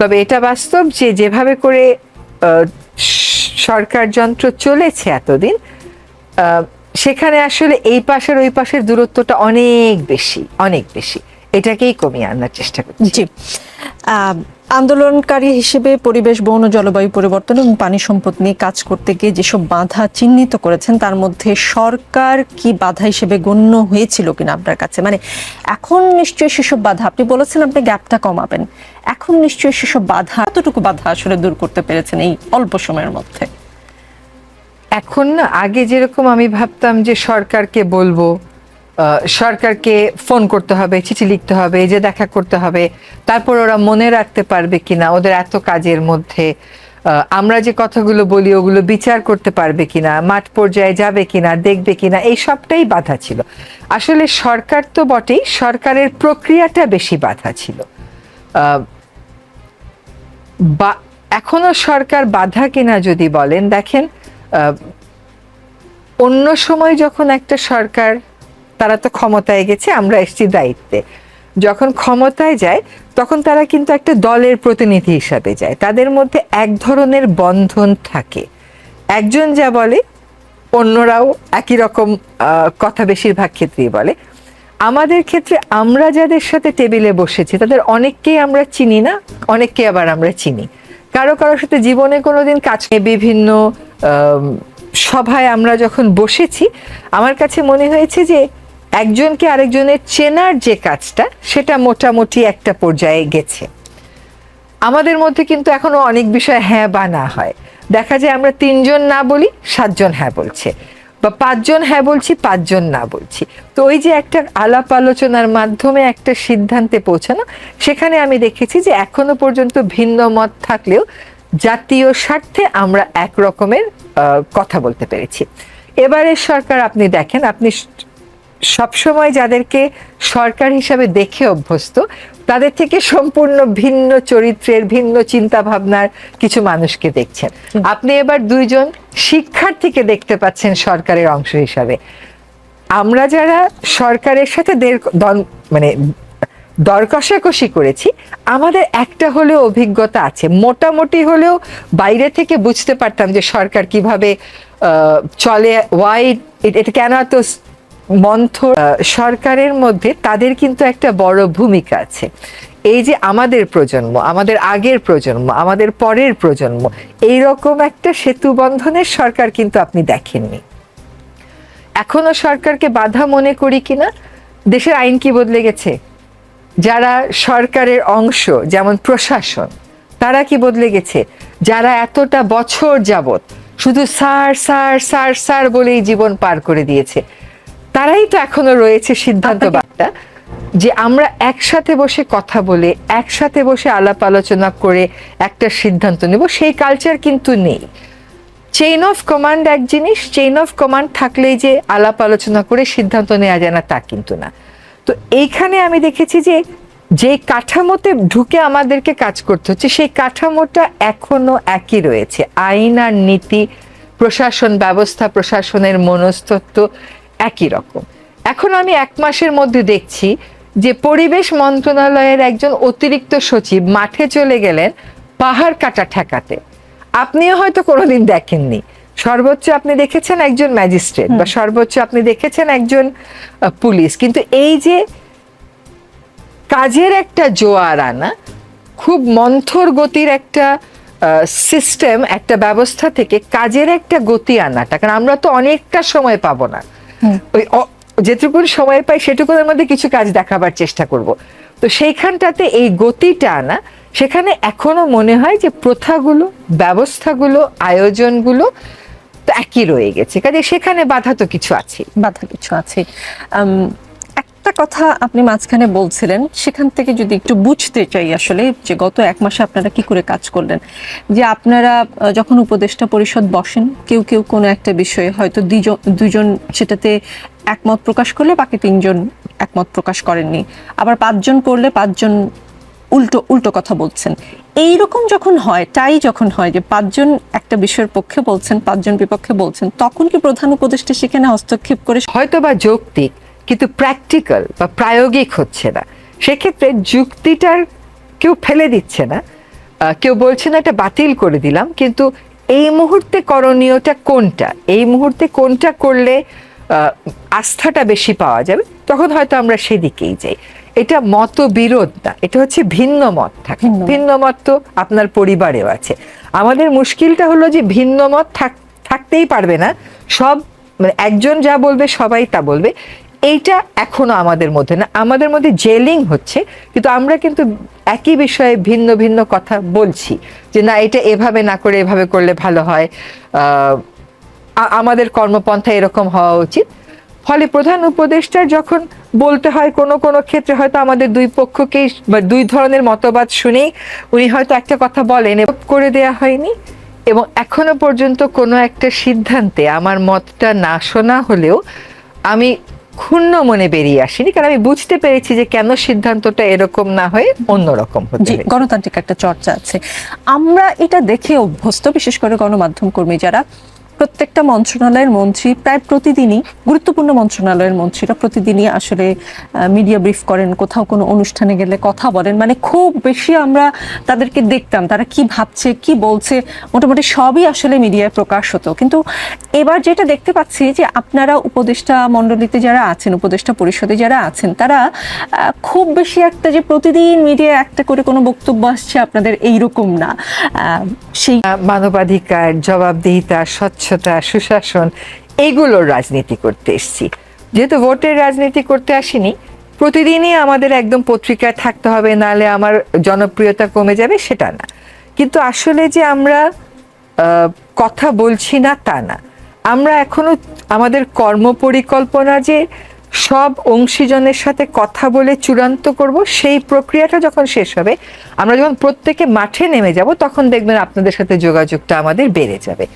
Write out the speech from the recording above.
তবে এটা বাস্তব যে যেভাবে করে সরকার যন্ত্র চলেছে এতদিন সেখানে আসলে এই পাশের ওই পাশের দূরত্বটা অনেক বেশি অনেক বেশি। এটাকেই কমিয়ে আনার চেষ্টা করছি। জি। আন্দোলনকারী হিসেবে পরিবেশ, বন জলবায়ু পরিবর্তন এবং পানি সম্পদ নিয়ে কাজ করতে গিয়ে যেসব বাধা চিহ্নিত করেছেন, তার মধ্যে সরকার কি বাধা হিসেবে গণ্য হয়েছিল কিনা আপনার কাছে? মানে এখন নিশ্চয়ই সেসব বাধা, আপনি বলেছেন আপনি গ্যাপটা কমাবেন। এখন নিশ্চয়ই সেসব বাধা কতটুকু বাধা আসলে দূর করতে পেরেছেন এই অল্প সময়ের মধ্যে। এখন আগে যেরকম আমি ভাবতাম যে সরকারকে বলব সরকারকে ফোন করতে হবে, চিঠি লিখতে হবে যে দেখা করতে হবে, তারপর ওরা মনে রাখতে পারবে কিনা, ওদের এত কাজের মধ্যে আমরা যে কথাগুলো বলি ওগুলো বিচার করতে পারবে কিনা, মাঠ পর্যায়ে যাবে কিনা, দেখবে কিনা, এই সবটাই বাধা ছিল। আসলে সরকার তো বটেই, সরকারের প্রক্রিয়াটা বেশি বাধা ছিল। বা, এখনও সরকার বাধা কিনা যদি বলেন, দেখেন অন্য সময় যখন একটা সরকার তারা তো ক্ষমতায় গেছে, আমরা এসছি দায়িত্বে। যখন ক্ষমতায় যায়, তখন তারা কিন্তু একটা দলের প্রতিনিধি হিসাবে যায়। তাদের মধ্যে এক ধরনের বন্ধন থাকে। একজন যা বলে, অন্যরাও একই রকম কথা বেশিরভাগ ক্ষেত্রেই বলে। আমাদের ক্ষেত্রে আমরা যাদের সাথে টেবিলে বসেছি, তাদের অনেককেই আমরা চিনি না, অনেককে আবার আমরা চিনি। কারও কারোর সাথে জীবনে কোনোদিন কাজ বিভিন্ন সভায় আমরা যখন বসেছি, আমার কাছে মনে হয়েছে যে একজনকে আরেকজনের চেনার যে কাজটা, সেটা মোটামুটি একটা পর্যায়ে গেছে। আমাদের মধ্যে কিন্তু এখনও অনেক বিষয় হ্যাঁ বা না হয়। দেখা যায় আমরা তিনজন না বলি, সাতজন হ্যাঁ বলছে। বা পাঁচজন হ্যাঁ বলছি, পাঁচজন না বলছি। তো ওই যে একটা আলাপ আলোচনার মাধ্যমে একটা সিদ্ধান্তে পৌঁছানো, সেখানে আমি দেখেছি যে এখনও পর্যন্ত ভিন্ন মত থাকলেও জাতীয় স্বার্থে আমরা এক রকমের কথা বলতে পেরেছি। এবারে সরকার আপনি দেখেন, আপনি সবসময় যাদেরকে সরকার হিসাবে দেখে অভ্যস্ত তাদের থেকে সম্পূর্ণ ভিন্ন চরিত্রের ভিন্ন চিন্তা ভাবনার কিছু মানুষকে দেখছেন। আপনি এবার দুইজন শিক্ষার্থীকে দেখতে পাচ্ছেন সরকারের অংশ হিসাবে। আমরা যারা সরকারের সাথে দের- দন- মানে দর কষাকষি করেছি আমাদের একটা হলেও অভিজ্ঞতা আছে। মোটামুটি হলেও বাইরে থেকে বুঝতে পারতাম যে সরকার কীভাবে আহ, চলে ওয়াই এটা কেন এত মন্থর সরকারের মধ্যে তাদের কিন্তু একটা বড় ভূমিকা আছে। এই যে আমাদের প্রজন্ম, আমাদের আগের প্রজন্ম, আমাদের পরের প্রজন্ম এই রকম একটা সেতু বন্ধনের সরকার কিন্তু আপনি দেখেননি। এখনও সরকারকে বাধা মনে করি কিনা দেশের আইন কি বদলে গেছে? যারা সরকারের অংশ, যেমন প্রশাসন, তারা কি বদলে গেছে? যারা এতটা বছর যাবত শুধু সার সার সার সার বলেই জীবন পার করে দিয়েছে। তারাই তো এখনও রয়েছে সিদ্ধান্ত বার্তা যে আমরা একসাথে বসে কথা বলে একসাথে বসে আলাপ আলোচনা করে একটা সিদ্ধান্ত নেব। সেই কালচার কিন্তু নেই। চেইন অফ কমান্ড এক জিনিস চেইন অফ কমান্ড থাকলেই যে আলাপ আলোচনা করে সিদ্ধান্ত নেওয়া যায় না তা কিন্তু না। তো এইখানে আমি দেখেছি যে যে কাঠামোতে ঢুকে আমাদেরকে কাজ করতে হচ্ছে সেই কাঠামোটা এখনও একই রয়েছে। আইন আর নীতি প্রশাসন ব্যবস্থা প্রশাসনের মনস্তত্ব একই রকম। এখন আমি এক মাসের মধ্যে দেখছি যে পরিবেশ মন্ত্রণালয়ের একজন অতিরিক্ত সচিব মাঠে চলে গেলেন পাহাড় কাটা ঠেকাতে। আপনিও হয়তো কোনোদিন দেখেননি। সর্বোচ্চ আপনি দেখেছেন একজন ম্যাজিস্ট্রেট বা সর্বোচ্চ আপনি দেখেছেন একজন পুলিশ। কিন্তু এই যে কাজের একটা জোয়ার আনা খুব মন্থর গতির একটা সিস্টেম একটা ব্যবস্থা থেকে কাজের একটা গতি আনাটা কারণ আমরা তো অনেকটা সময় পাবো না। ওই যেটুকুন সময় পাই সেটুকুনের মধ্যে কিছু কাজ দেখাবার চেষ্টা করব। তো সেইখানটাতে এই গতিটা না সেখানে এখনও মনে হয় যে প্রথাগুলো ব্যবস্থাগুলো আয়োজনগুলো তো একই রয়ে গেছে। কাজে সেখানে বাধা তো কিছু আছে বাধা কিছু আছে একটা কথা আপনি মাঝখানে বলছিলেন, সেখান থেকে যদি একটু বুঝতে চাই আসলে যে গত এক মাসে আপনারা কি করে কাজ করলেন। যে আপনারা যখন উপদেষ্টা পরিষদ বসেন, কেউ কেউ কোনো একটা বিষয়ে হয়তো দুজন সেটাতে একমত প্রকাশ করলে বাকি তিনজন একমত প্রকাশ করেননি। আবার পাঁচজন করলে পাঁচজন উল্টো উল্টো কথা বলছেন। এই রকম যখন হয়, তাই যখন হয় যে পাঁচজন একটা বিষয়ের পক্ষে বলছেন, পাঁচজন বিপক্ষে বলছেন, তখন কি প্রধান উপদেষ্টা সেখানে হস্তক্ষেপ করে হয়তো বা যৌক্তিক কিন্তু প্র্যাকটিক্যাল বা প্রায়োগিক হচ্ছে না। সেক্ষেত্রে যুক্তিটার কেউ ফেলে দিচ্ছে না। কেউ বলছে না এটা বাতিল করে দিলাম। কিন্তু এই মুহূর্তে করণীয়টা কোনটা? এই মুহূর্তে কোনটা করলে আস্থাটা বেশি পাওয়া যাবে? তখন হয়তো আমরা সেদিকেই যাই। এটা মতবিরোধ না এটা হচ্ছে ভিন্ন মত থাকে। ভিন্ন মত। তো আপনার পরিবারেও আছে। আমাদের মুশকিলটা হলো যে ভিন্ন মত থাক- থাকতেই পারবে না। সব মানে একজন যা বলবে সবাই তা বলবে। এইটা এখনও আমাদের মধ্যে না, আমাদের মধ্যে জেলিং হচ্ছে, কিন্তু আমরা কিন্তু একই বিষয়ে ভিন্ন ভিন্ন কথা বলছি, যে না, এটা এভাবে না করে এভাবে করলে ভালো হয় আমাদের কর্মপন্থা এরকম হওয়া উচিত। ফলে প্রধান উপদেষ্টার যখন বলতে হয় কোনো কোনো ক্ষেত্রে হয়তো আমাদের দুই পক্ষকেই বা দুই ধরনের মতবাদ শুনেই উনি হয়তো একটা কথা বলেন করে দেয়া হয়নি। এবং এখনও পর্যন্ত কোনো একটা সিদ্ধান্তে আমার মতটা না শোনা হলেও আমি ক্ষুণ্ণ মনে বেরিয়ে আসিনি কারণ আমি বুঝতে পেরেছি যে কেন সিদ্ধান্তটা এরকম না হয়ে অন্যরকম জি গণতান্ত্রিক একটা চর্চা আছে। আমরা এটা দেখে অভ্যস্ত বিশেষ করে গণমাধ্যম কর্মী যারা প্রত্যেকটা মন্ত্রণালয়ের মন্ত্রী প্রায় প্রতিদিনই, গুরুত্বপূর্ণ মন্ত্রণালয়ের মন্ত্রীরা প্রতিদিনই আসলে মিডিয়া ব্রিফ করেন, কোথাও কোনো অনুষ্ঠানে গেলে কথা বলেন। মানে খুব বেশি আমরা তাদেরকে দেখতাম, তারা কি ভাবছে, কি বলছে, মোটামুটি সবই আসলে মিডিয়ায় প্রকাশ হতো। কিন্তু এবার যেটা দেখতে পাচ্ছি যে আপনারা উপদেষ্টা মণ্ডলীতে যারা আছেন, উপদেষ্টা পরিষদে যারা আছেন, তারা খুব বেশি একটা যে প্রতিদিন মিডিয়ায় একটা করে কোনো বক্তব্য আসছে আপনাদের এইরকম না। সেই মানবাধিকার, জবাবদিহিতা স্বচ্ছতা, সুশাসন এইগুলোর রাজনীতি করতে এসেছি। যেহেতু ভোটের রাজনীতি করতে আসিনি, প্রতিদিনই আমাদের একদম পত্রিকায় থাকতে হবে, নালে আমার জনপ্রিয়তা কমে যাবে, সেটা না। কিন্তু আসলে যে আমরা কথা বলছি না, তা না। আমরা এখনও আমাদের কর্ম পরিকল্পনা যে সব অংশীজনের সাথে কথা বলে চূড়ান্ত করব, সেই প্রক্রিয়াটা যখন শেষ হবে, আমরা যখন প্রত্যেকে মাঠে নেমে যাব, তখন দেখবেন আপনাদের সাথে যোগাযোগটা আমাদের বেড়ে যাবে।